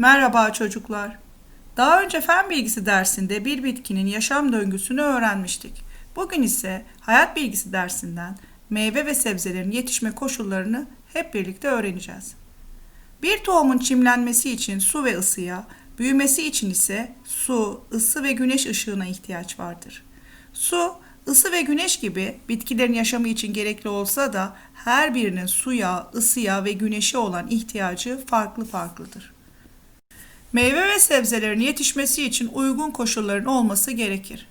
Merhaba çocuklar. Daha önce fen bilgisi dersinde bir bitkinin yaşam döngüsünü öğrenmiştik. Bugün ise hayat bilgisi dersinden meyve ve sebzelerin yetişme koşullarını hep birlikte öğreneceğiz. Bir tohumun çimlenmesi için su ve ısıya, büyümesi için ise su, ısı ve güneş ışığına ihtiyaç vardır. Su, ısı ve güneş gibi bitkilerin yaşamı için gerekli olsa da her birinin suya, ısıya ve güneşe olan ihtiyacı farklı farklıdır. Meyve ve sebzelerin yetişmesi için uygun koşulların olması gerekir.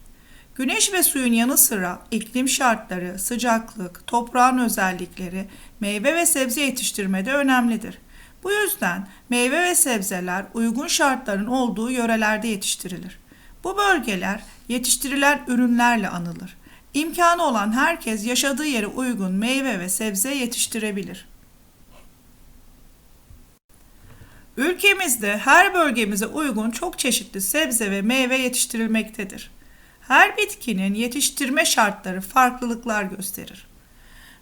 Güneş ve suyun yanı sıra iklim şartları, sıcaklık, toprağın özellikleri meyve ve sebze yetiştirmede önemlidir. Bu yüzden meyve ve sebzeler uygun şartların olduğu yörelerde yetiştirilir. Bu bölgeler yetiştirilen ürünlerle anılır. İmkanı olan herkes yaşadığı yere uygun meyve ve sebze yetiştirebilir. Ülkemizde her bölgemize uygun çok çeşitli sebze ve meyve yetiştirilmektedir. Her bitkinin yetiştirme şartları farklılıklar gösterir.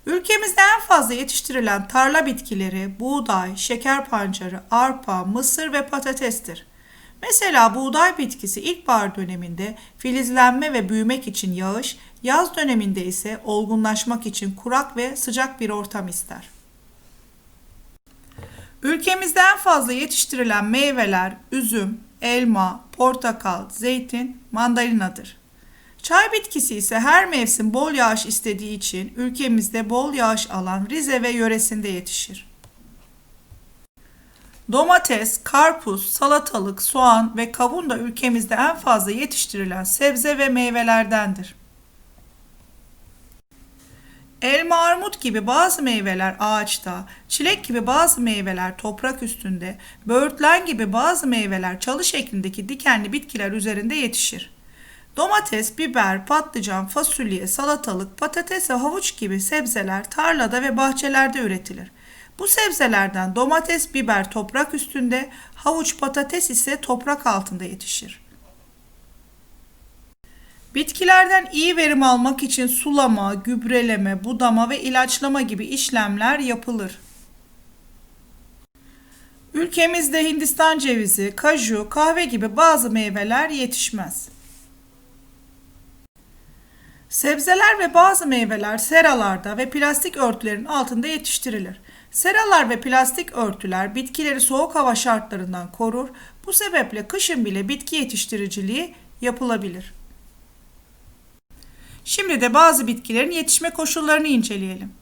Ülkemizde en fazla yetiştirilen tarla bitkileri buğday, şeker pancarı, arpa, mısır ve patatestir. Mesela buğday bitkisi ilkbahar döneminde filizlenme ve büyümek için yağış, yaz döneminde ise olgunlaşmak için kurak ve sıcak bir ortam ister. Ülkemizde en fazla yetiştirilen meyveler üzüm, elma, portakal, zeytin, mandalinadır. Çay bitkisi ise her mevsim bol yağış istediği için ülkemizde bol yağış alan Rize ve yöresinde yetişir. Domates, karpuz, salatalık, soğan ve kavun da ülkemizde en fazla yetiştirilen sebze ve meyvelerdendir. Elma, armut gibi bazı meyveler ağaçta, çilek gibi bazı meyveler toprak üstünde, böğürtlen gibi bazı meyveler çalı şeklindeki dikenli bitkiler üzerinde yetişir. Domates, biber, patlıcan, fasulye, salatalık, patates ve havuç gibi sebzeler tarlada ve bahçelerde üretilir. Bu sebzelerden domates, biber toprak üstünde, havuç, patates ise toprak altında yetişir. Bitkilerden iyi verim almak için sulama, gübreleme, budama ve ilaçlama gibi işlemler yapılır. Ülkemizde Hindistan cevizi, kaju, kahve gibi bazı meyveler yetişmez. Sebzeler ve bazı meyveler seralarda ve plastik örtülerin altında yetiştirilir. Seralar ve plastik örtüler bitkileri soğuk hava şartlarından korur. Bu sebeple kışın bile bitki yetiştiriciliği yapılabilir. Şimdi de bazı bitkilerin yetişme koşullarını inceleyelim.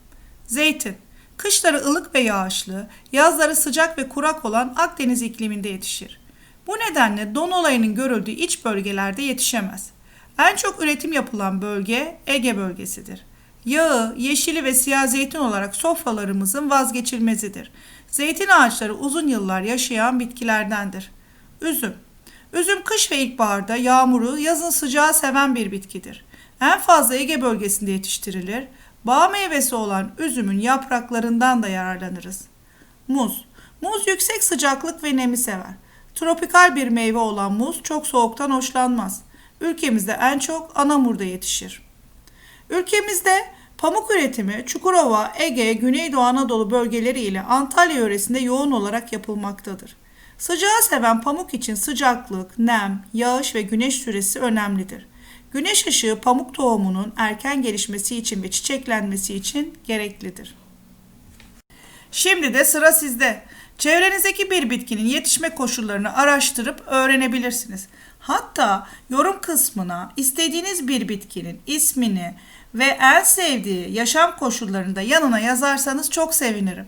Zeytin, kışları ılık ve yağışlı, yazları sıcak ve kurak olan Akdeniz ikliminde yetişir. Bu nedenle don olayının görüldüğü iç bölgelerde yetişemez. En çok üretim yapılan bölge Ege bölgesidir. Yağı, yeşili ve siyah zeytin olarak sofralarımızın vazgeçilmezidir. Zeytin ağaçları uzun yıllar yaşayan bitkilerdendir. Üzüm. Üzüm kış ve ilkbaharda yağmuru, yazın sıcağı seven bir bitkidir. En fazla Ege bölgesinde yetiştirilir. Bağ meyvesi olan üzümün yapraklarından da yararlanırız. Muz. Muz yüksek sıcaklık ve nemi sever. Tropikal bir meyve olan muz çok soğuktan hoşlanmaz. Ülkemizde en çok Anamur'da yetişir. Ülkemizde pamuk üretimi Çukurova, Ege, Güneydoğu Anadolu bölgeleri ile Antalya yöresinde yoğun olarak yapılmaktadır. Sıcağı seven pamuk için sıcaklık, nem, yağış ve güneş süresi önemlidir. Güneş ışığı pamuk tohumunun erken gelişmesi için ve çiçeklenmesi için gereklidir. Şimdi de sıra sizde. Çevrenizdeki bir bitkinin yetişme koşullarını araştırıp öğrenebilirsiniz. Hatta yorum kısmına istediğiniz bir bitkinin ismini ve en sevdiği yaşam koşullarını da yanına yazarsanız çok sevinirim.